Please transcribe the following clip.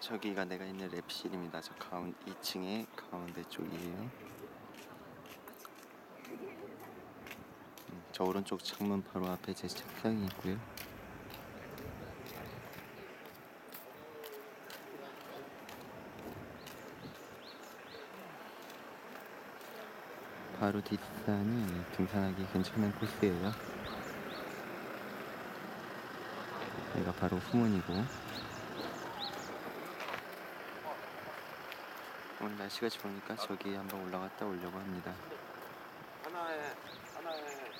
저기가 내가 있는 랩실입니다. 저 가운 2층에 가운데 쪽이에요. 음, 저 오른쪽 창문 바로 앞에 제 책상이 있고요. 바로 뒷산이 등산하기 괜찮은 코스예요. 여기가 바로 후문이고 오늘 날씨가 좋으니까 저기 한번 올라갔다 오려고 합니다. 하나에 하나에